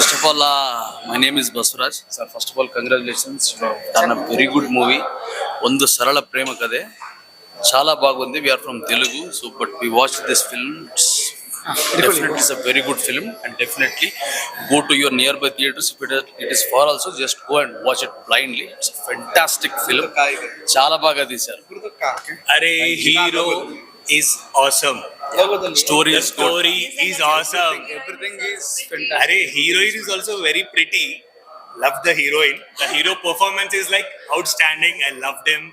First of all my name is Baswaraj sir first of all congratulations చాలా very good movie Ondu Sarala Prema Kathe చాలా బాగుంది. We are from Telugu so but we watch this film definitely is a very good film and definitely go to your nearby theatres it is far also just go and watch it blindly it's fantastic film చాలా బాగా తీశారు. అరే hero is awesome Story The story is awesome. Everything is अरे heroine is also very pretty. Love the heroine. The hero performance is like outstanding. I loved him.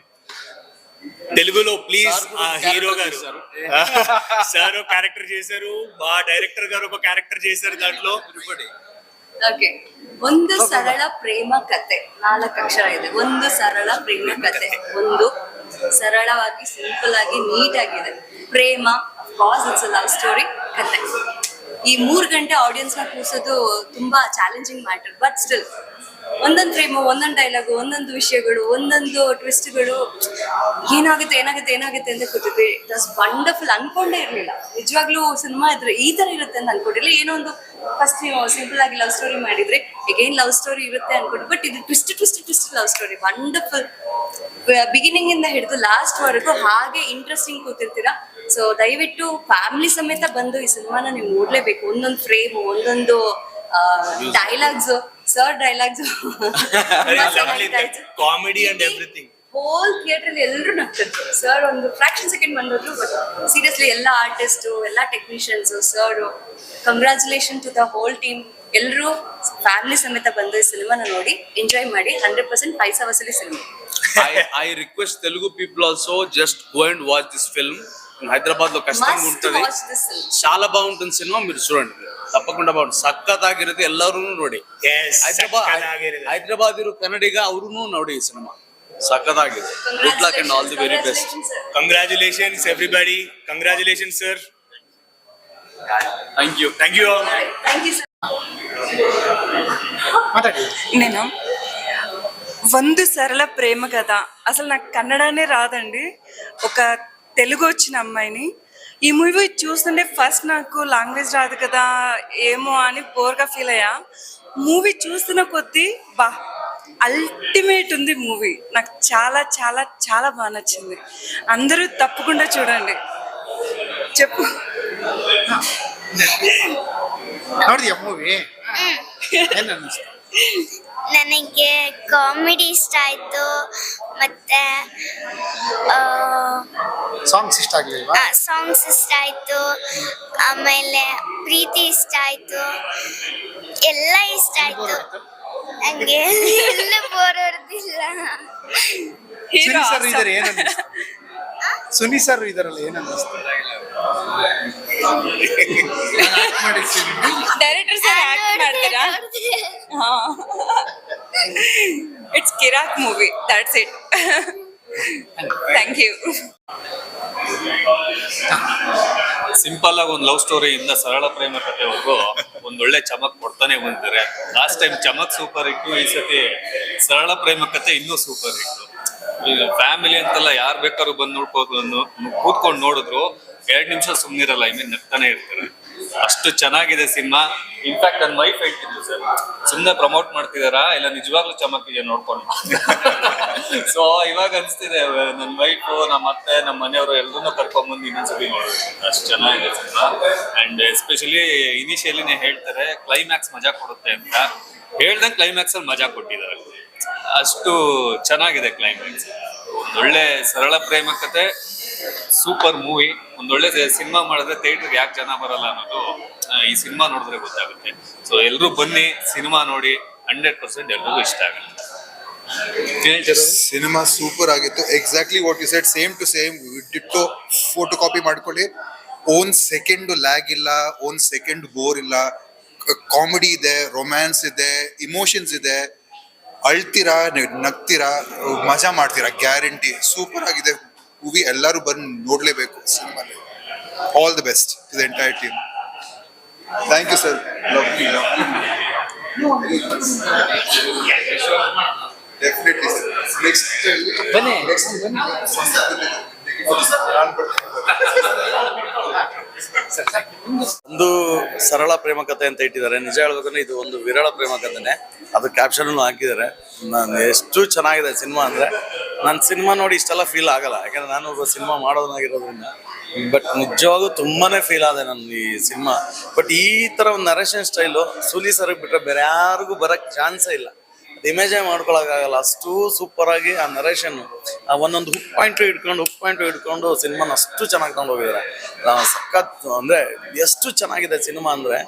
తెలుగులో please Sir కూడా hero character గారు చేశారు. Sir ఒక character చేశారు మా director గారు ఒక క్యారెక్టర్ చేశారు దాంట్లో ಓಕೆ ಒಂದು ಸರಳ ಪ್ರೇಮ ಕತೆ ನಾಲ್ಕು ಅಕ್ಷರ ಇದೆ ಒಂದು ಸರಳ ಪ್ರೇಮ ಕತೆ ಒಂದು ಸರಳವಾಗಿ ಸಿಂಪಲ್ ಆಗಿ ನೀಟ್ ಆಗಿದೆ ಪ್ರೇಮ ಕಾಸ್ ಇಟ್ಸ್ ಲವ್ ಸ್ಟೋರಿ ಕತೆ ಈ ಮೂರು ಗಂಟೆ ಆಡಿಯನ್ಸ್ನ ಕೂರ್ಸೋದು ತುಂಬಾ ಚಾಲೆಂಜಿಂಗ್ ಮ್ಯಾಟರ್ ಬಟ್ ಸ್ಟಿಲ್ ಒಂದೊಂದು ಫ್ರೇಮ್ ಒಂದೊಂದು ಡೈಲಾಗು ಒಂದೊಂದು ವಿಷಯಗಳು, ಒಂದೊಂದು ಟ್ವಿಸ್ಟ್ಗಳು ಏನಾಗುತ್ತೆ ಏನಾಗುತ್ತೆ ಏನಾಗುತ್ತೆ ಅಂತ ಕೂತಿದ್ವಿ ಇಟ್ ವಾಸ್ ವಂಡರ್ಫುಲ್ ಅನ್ಕೊಂಡೇ ಇರಲಿಲ್ಲ. ನಿಜವಾಗ್ಲೂ ಸಿನಿಮಾ ಇದ್ರೆ ಈ ತರ ಇರುತ್ತೆ ಅಂತ ಅನ್ಕೊಂಡಿರಲಿಲ್ಲ. ಏನೋ ಒಂದು ಫಸ್ಟ್ ನೀವು ಸಿಂಪಲ್ ಆಗಿ ಲವ್ ಸ್ಟೋರಿ ಮಾಡಿದ್ರೆ ಎಗೈನ್ ಲವ್ ಸ್ಟೋರಿ ಇರುತ್ತೆ ಅನ್ಕೊಂಡು ಬಟ್ ಇದು twist twist love story wonderful beginning ಇಂದ ಹಿಡಿದು ಲಾಸ್ಟ್ ವರೆಗೂ ಹಾಗೆ ಇಂಟ್ರೆಸ್ಟಿಂಗ್ ಕೂತಿರ್ತೀರಾ? ಸೊ ದಯವಿಟ್ಟು ಫ್ಯಾಮಿಲಿ ಸಮೇತ ಬಂದು ಈ ಸಿನಿಮಾನ ನೀವು ನೋಡ್ಲೇಬೇಕು. ಒಂದೊಂದು ಫ್ರೇಮ್ ಒಂದೊಂದು dialogues sir dialogues comedy and everything whole theatre ಎಲ್ಲರೂ ನಗ್ತಿದ್ರು. ಸರ್ ಒಂದು ಫ್ರಾಕ್ಷನ್ ಸೆಕೆಂಡ್ ಬಂದ್ರು ಬಟ್ ಸೀರಿಯಸ್ಲಿ ಎಲ್ಲ ಆರ್ಟಿಸ್ಟ್ ಎಲ್ಲ technicians sir congratulation to the whole team ಎಲ್ಲರೂ ಫ್ಯಾಮಿಲಿ ಸಮೇತ ಬಂದು ಈ ಸಿನಿಮಾನ ನೋಡಿ ಎಂಜಾಯ್ ಮಾಡಿ hundred percent five hours cinema. I request Telugu people also just go and watch this film Hyderabad లో కష్టంగా Must ఉంటుంది watch this film. చాలా ಬಾವುಂಟು ಸಿನಿಮಾ మీరు చూడండి ತಪ್ಪకుండా ಬಾವುಂಟು ಸಖತ್ತಾಗಿರುತ್ತೆ ಎಲ್ಲರೂ ನೋಡಿ Yes, ಹೈದರಾಬಾದ್ ಸಕ್ಕತ್ತಾಗಿರುತ್ತೆ. ಹೈದರಾಬಾದ್ ಇರೋ ಕನ್ನಡಿಗ ಅವ್ರೂ ನೋಡಿ ಈ ಸಿನಿಮಾ ಸಖತ್ತಾಗಿದೆ good luck and all the very best Congratulations, everybody. Congratulations, sir. Thank you thank you thank you నేను వందు సరళ ప్రేమ కథ. అసలు నాకు కన్నడనే రాదండి. ఒక తెలుగు వచ్చిన అమ్మాయిని. ఈ మూవీ చూస్తుంటే ఫస్ట్ నాకు లాంగ్వేజ్ రాదు కదా ఏమో అని బోర్గా ఫీల్ అయ్యా. మూవీ చూస్తున్న కొద్దీ బా అల్టిమేట్ ఉంది మూవీ. నాకు చాలా చాలా చాలా బాగా నచ్చింది. అందరూ తప్పకుండా చూడండి. చెప్పు. మూవీ? ನನಗೆ ಕಾಮಿಡಿ ಇಷ್ಟ ಆಯಿತು ಮತ್ತೆ ಸಾಂಗ್ಸ್ ಇಷ್ಟ ಆಗ್ಲಿಲ್ವಾ? ಸಾಂಗ್ಸ್ ಇಷ್ಟ ಆಯಿತು ಆಮೇಲೆ ಪ್ರೀತಿ ಇಷ್ಟ ಆಯಿತು ಎಲ್ಲ ಇಷ್ಟ ಆಯಿತು. ನನಗೆ ಎಲ್ಲ ಬೋರ್ ಹೊಡೆದಿಲ್ಲ ಹೀರೋ ಸುನಿ ಸರ್ ಇದಾರೆ ಸುನಿ ಸರ್ ಇದಾರಲ್ಲ ಮಾಡಿರ್ತೀನಿ ಡೈರೆಕ್ಟರ್ ಸರ್ ಆಕ್ಟ್ ಮಾಡ್ತೀರಾ? It's ಕಿರಾಕ್ movie that's it thank you simple ಆಗಿ ಒಂದು ಲವ್ ಸ್ಟೋರಿಯಿಂದ ಸರಳ ಪ್ರೇಮ ಕಥೆವರೆಗೂ ಒಂದೊಳ್ಳೆ ಚಮಕ್ ಕೊಡ್ತಾನೆ ಬಂದಿದ್ದಾರೆ ಲಾಸ್ಟ್ ಟೈಮ್ ಚಮಕ್ ಸೂಪರ್ ಇಟ್ಟು ಈ ಸತಿ ಸರಳ ಪ್ರೇಮ ಕಥೆ ಇನ್ನೂ ಸೂಪರ್ ಇತ್ತು. ಫ್ಯಾಮಿಲಿ ಅಂತೆಲ್ಲ ಯಾರು ಬೇಕಾದ್ರೂ ಬಂದು ನೋಡ್ಬೋದು ಅನ್ನೋ ಕೂತ್ಕೊಂಡು ನೋಡಿದ್ರು. ಎರಡ್ ನಿಮಿಷ ಸುಮ್ಮನಿರಲ್ಲ ಮೀನ್ ನಗ್ತಾನೆ ಇರ್ತಾರೆ. ಅಷ್ಟು ಚೆನ್ನಾಗಿದೆ ಸಿನಿಮಾ. ಇನ್ಫ್ಯಾಕ್ಟ್ ನನ್ನ ವೈಫ್ ಹೇಳ್ತಿದ್ರು ಸರ್. ಸುಮ್ಮನೆ ಪ್ರಮೋಟ್ ಮಾಡ್ತಿದಾರಾ? ಇಲ್ಲ, ನಿಜವಾಗ್ಲೂ ಚಮಕ್ ಇದೆ ನೋಡ್ಕೊಂಡು ಸೊ ಇವಾಗ ಅನಿಸ್ತಿದೆ ನನ್ನ ವೈಫು ನಮ್ಮ ಅತ್ತೆ ನಮ್ಮ ಮನೆಯವರು ಎಲ್ಲರನ್ನೂ ಕರ್ಕೊಂಡ್ಬಂದು ಇನ್ನೊಂದ್ಸತಿ ನೋಡ್ಬೇಕು ಅಷ್ಟು ಚೆನ್ನಾಗಿದೆ ಸಿನಿಮಾ. ಅಂಡ್ ಎಸ್ಪೆಷಲಿ ಇನಿಷಿಯಲಿನೇ ಹೇಳ್ತಾರೆ ಕ್ಲೈಮ್ಯಾಕ್ಸ್ ಮಜಾ ಕೊಡುತ್ತೆ ಅಂತ. ಹೇಳ್ದಂಗೆ ಕ್ಲೈಮ್ಯಾಕ್ಸ್ ಅಲ್ಲಿ ಮಜಾ ಕೊಟ್ಟಿದ್ದಾರೆ. ಅಷ್ಟು ಚೆನ್ನಾಗಿದೆ ಕ್ಲೈಮ್ಯಾಕ್ಸ್ ಒಂದೊಳ್ಳೆ ಸರಳ ಪ್ರೇಮ ಕತೆ. ಸೂಪರ್ ಮೂವಿ ಒಂದೊಳ್ಳೆ ಸಿನಿಮಾ ಮಾಡಿದ್ರೆ ಥಿಯೇಟರ್ಗೆ ಯಾಕೆ ಜನ ಬರಲ್ಲ ಅನ್ನೋದು ಈ ಸಿನಿಮಾ ನೋಡಿದ್ರೆ ಗೊತ್ತಾಗುತ್ತೆ. ಸೊ ಎಲ್ಲರೂ ಬನ್ನಿ ಸಿನಿಮಾ ನೋಡಿ ಹಂಡ್ರೆಡ್ ಪರ್ಸೆಂಟ್ ಎಲ್ರಿಗೂ ಇಷ್ಟ ಆಗುತ್ತೆ. ಸಿನಿಮಾ ಸೂಪರ್ ಆಗಿತ್ತು. Exactly what you set same to same ಇಟ್ಟು ಫೋಟೋ ಕಾಪಿ ಮಾಡ್ಕೊಳ್ಳಿ. ಓನ್ ಸೆಕೆಂಡ್ ಲ್ಯಾಗ್ ಇಲ್ಲ ಓನ್ ಸೆಕೆಂಡ್ ಬೋರ್ ಇಲ್ಲ. ಕಾಮಿಡಿ ಇದೆ ರೊಮ್ಯಾನ್ಸ್ ಇದೆ ಇಮೋಷನ್ಸ್ ಇದೆ. ಅಳ್ತೀರಾ ನಗ್ತೀರಾ ಮಜಾ ಮಾಡ್ತೀರಾ ಗ್ಯಾರಂಟಿ ಸೂಪರ್ ಆಗಿದೆ. ಮೂವಿ ಎಲ್ಲರೂ ಬಂದು ನೋಡಲೇಬೇಕು cinema all the best to the entire team thank you sir love definitely sir next ಬನ್ನಿ. ನೆಕ್ಸ್ಟ್ ಒಂದು ಸರಳ ಪ್ರೇಮ ಕಥೆ ಅಂತ ಇಟ್ಟಿದ್ದಾರೆ. ನಿಜ ಹೇಳ್ಬೇಕಂದ್ರೆ ಇದು ಒಂದು ವಿರಳ ಪ್ರೇಮ ಕಥೆನೆ. ಅದು ಕ್ಯಾಪ್ಷನ್ ಹಾಕಿದ್ದಾರೆ. ನಾನು ಎಷ್ಟು ಚೆನ್ನಾಗಿದೆ ಸಿನಿಮಾ ಅಂದ್ರೆ ನಾನು ಸಿನಿಮಾ ನೋಡಿ ಇಷ್ಟೆಲ್ಲ ಫೀಲ್ ಆಗಲ್ಲ. ಯಾಕಂದ್ರೆ ನಾನು ಒಬ್ಬ ಸಿನಿಮಾ ಮಾಡೋದನ್ನಾಗಿರೋದ್ರಿಂದ ಬಟ್ ನಿಜವಾಗೂ ತುಂಬಾನೇ ಫೀಲ್ ಆದೆ ನನ್ನ ಈ ಸಿನಿಮಾ. ಬಟ್ ಈ ತರ ಒಂದು ನರೇಷನ್ ಸ್ಟೈಲು ಸುಲಿ ಸರ್ ಬಿಟ್ರೆ ಬೇರೆ ಯಾರಿಗೂ ಬರೋಕ್ಕೆ ಚಾನ್ಸೇ ಇಲ್ಲ. ಇಮೇಜೇ ಮಾಡ್ಕೊಳಕ್ಕಾಗಲ್ಲ ಅಷ್ಟು ಸೂಪರ್ ಆಗಿ ಆ ನರೇಷನ್ ಆ ಒಂದೊಂದು ಹುಕ್ ಪಾಯಿಂಟ್ ಇಟ್ಕೊಂಡು ಹುಕ್ ಪಾಯಿಂಟ್ ಇಟ್ಕೊಂಡು ಸಿನಿಮಾನ ಅಷ್ಟು ಚೆನ್ನಾಗಿ ತಗೊಂಡು ಹೋಗಿದ್ದಾರೆ ಸಖತ್ ಅಂದ್ರೆ ಎಷ್ಟು ಚೆನ್ನಾಗಿದೆ ಸಿನಿಮಾ ಅಂದ್ರೆ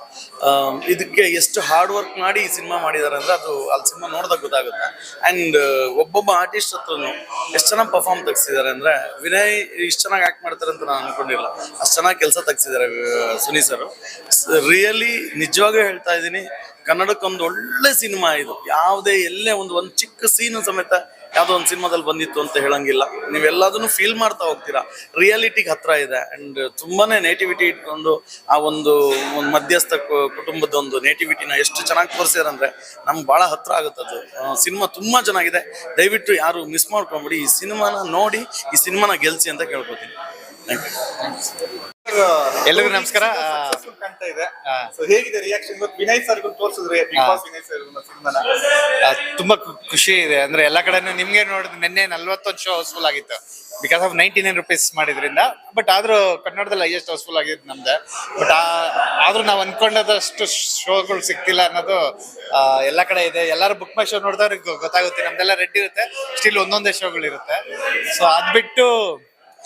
ಇದಕ್ಕೆ ಎಷ್ಟು ಹಾರ್ಡ್ ವರ್ಕ್ ಮಾಡಿ ಈ ಸಿನಿಮಾ ಮಾಡಿದ್ದಾರೆ ಅಂದ್ರೆ ಅದು ಅಲ್ಲಿ ಸಿನಿಮಾ ನೋಡಿದಾಗ ಗೊತ್ತಾಗುತ್ತೆ. ಅಂಡ್ ಒಬ್ಬೊಬ್ಬ ಆರ್ಟಿಸ್ಟ್ ಹತ್ರನು ಎಷ್ಟು ಚೆನ್ನಾಗಿ ಪರ್ಫಾರ್ಮ್ ತೆಗ್ಸಿದ್ದಾರೆ ಅಂದ್ರೆ ವಿನಯ್ ಇಷ್ಟು ಚೆನ್ನಾಗಿ ಆಕ್ಟ್ ಮಾಡ್ತಾರೆ ಅಂತ ನಾನು ಅನ್ಕೊಂಡಿಲ್ಲ. ಅಷ್ಟು ಚೆನ್ನಾಗಿ ಕೆಲಸ ತೆಗ್ಸಿದ್ದಾರೆ ಸುನಿ ಸರ್. ರಿಯಲಿ ನಿಜವಾಗ್ಲೂ ಹೇಳ್ತಾ ಇದ್ದೀನಿ ಕನ್ನಡಕ್ಕೊಂದು ಒಳ್ಳೆ ಸಿನಿಮಾ ಇದು. ಯಾವುದೇ ಎಲ್ಲೇ ಒಂದು ಒಂದು ಚಿಕ್ಕ ಸೀನು ಸಮೇತ ಯಾವುದೋ ಒಂದು ಸಿನಿಮಾದಲ್ಲಿ ಬಂದಿತ್ತು ಅಂತ ಹೇಳಂಗಿಲ್ಲ. ನೀವೆಲ್ಲದನ್ನು ಫೀಲ್ ಮಾಡ್ತಾ ಹೋಗ್ತೀರಾ. ರಿಯಾಲಿಟಿಗೆ ಹತ್ರ ಇದೆ. ಅಂಡ್ ತುಂಬಾನೇ ನೇಟಿವಿಟಿ ಇಟ್ಕೊಂಡು ಆ ಒಂದು ಒಂದು ಮಧ್ಯಸ್ಥ ಕುಟುಂಬದ ಒಂದು ನೇಟಿವಿಟಿನ ಎಷ್ಟು ಚೆನ್ನಾಗಿ ತೋರಿಸ್ಯಾರಂದ್ರೆ ನಮ್ಗೆ ಭಾಳ ಹತ್ರ ಆಗುತ್ತೆ ಅದು. ಸಿನಿಮಾ ತುಂಬಾ ಚೆನ್ನಾಗಿದೆ. ದಯವಿಟ್ಟು ಯಾರು ಮಿಸ್ ಮಾಡ್ಕೊಂಬಿಡಿ. ಈ ಸಿನಿಮಾನ ನೋಡಿ, ಈ ಸಿನಿಮಾನ ಗೆಲ್ಸಿ ಅಂತ ಕೇಳ್ಕೊತೀನಿ. ಥ್ಯಾಂಕ್ ಯು ಎಲ್ಲರಿಗೂ ನಮಸ್ಕಾರ. ಇದೆ. ಸೊ ಹೇಗಿದೆ ರಿಯಾಕ್ಷನ್ ಇವತ್ತು ವಿನಯ್ ಸರ್ ತೋರಿಸಿದ್ರೆ ಬಿಗ್ ಬಾಸ್ ವಿನಯ್ ಸರ್ ಸಿನಿಮಾನ? ತುಂಬಾ ಖು- ಖುಷಿ ಇದೆ. ಅಂದ್ರೆ ಎಲ್ಲಾ ಕಡೆನೂ ನಿಮ್ಗೆ ನೋಡಿದ್ರೆ ನಿನ್ನೆ ನಲ್ವತ್ತೊಂದು ಶೋ ಹೌಸ್ಫುಲ್ ಆಗಿತ್ತು. Because of ninety nine rupees ಮಾಡಿದ್ರಿಂದ. ಬಟ್ ಆದ್ರೂ ಕನ್ನಡದಲ್ಲಿ ಹೈಯೆಸ್ಟ್ ಹೌಸ್ಫುಲ್ ಆಗಿದ್ದು ನಮ್ದೆ. ಬಟ್ ಆದ್ರೂ ನಾವು ಅನ್ಕೊಂಡದಷ್ಟು ಶೋಗಳು ಸಿಗ್ತಿಲ್ಲ ಅನ್ನೋದು ಆ, ಎಲ್ಲಾ ಕಡೆ ಇದೆ. ಎಲ್ಲರೂ ಬುಕ್ ಮೈ ಶೋ ನೋಡಿದವ್ರಿಗೆ ಗೊತ್ತಾಗುತ್ತೆ. ನಮ್ದೆಲ್ಲ ರೆಡ್ ಇರುತ್ತೆ. ಸ್ಟಿಲ್ ಒಂದೊಂದೇ ಶೋಗಳು ಇರುತ್ತೆ ಸೊ ಅದ್ ಬಿಟ್ಟು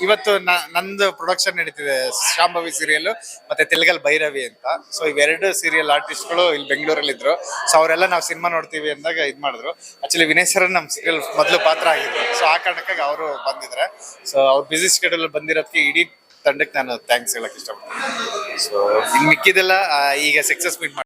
ಇವತ್ತು ನಂದು ಪ್ರೊಡಕ್ಷನ್ ನಡೀತಿದೆ ಶಾಂಭವಿ ಸೀರಿಯಲ್ ಮತ್ತೆ ತೆಲುಗಲ್ ಭೈರವಿ ಅಂತ. ಸೊ ಇವೆರಡು ಸೀರಿಯಲ್ ಆರ್ಟಿಸ್ಟ್ಗಳು ಇಲ್ಲಿ ಬೆಂಗಳೂರಲ್ಲಿ ಇದ್ರು ಸೊ ಅವರೆಲ್ಲ ನಾವು ಸಿನಿಮಾ ನೋಡ್ತೀವಿ ಅಂದಾಗ ಇದು ಮಾಡಿದ್ರು. ಆಕ್ಚುಲಿ ವಿನಯ್ ನಮ್ಮ ಸೀರಿಯಲ್ ಮೊದಲು ಪಾತ್ರ ಆಗಿದ್ರು. ಸೊ ಆ ಕಾರಣಕ್ಕಾಗಿ ಅವರು ಬಂದಿದ್ರೆ ಸೊ ಅವ್ರ ಬಿಸಿ ಸ್ಕೆಡ್ಯೂಲ್ ಬಂದಿರೋದಕ್ಕೆ ಇಡೀ ತಂಡಕ್ಕೆ ನಾನು ಥ್ಯಾಂಕ್ಸ್ ಹೇಳಕ್ ಇಷ್ಟಪಡ್ತೀನಿ. ಸೊ ಇನ್ನು ಮಿಕ್ಕಿದೆಲ್ಲ ಈಗ ಸಕ್ಸಸ್ ಮೀಟ್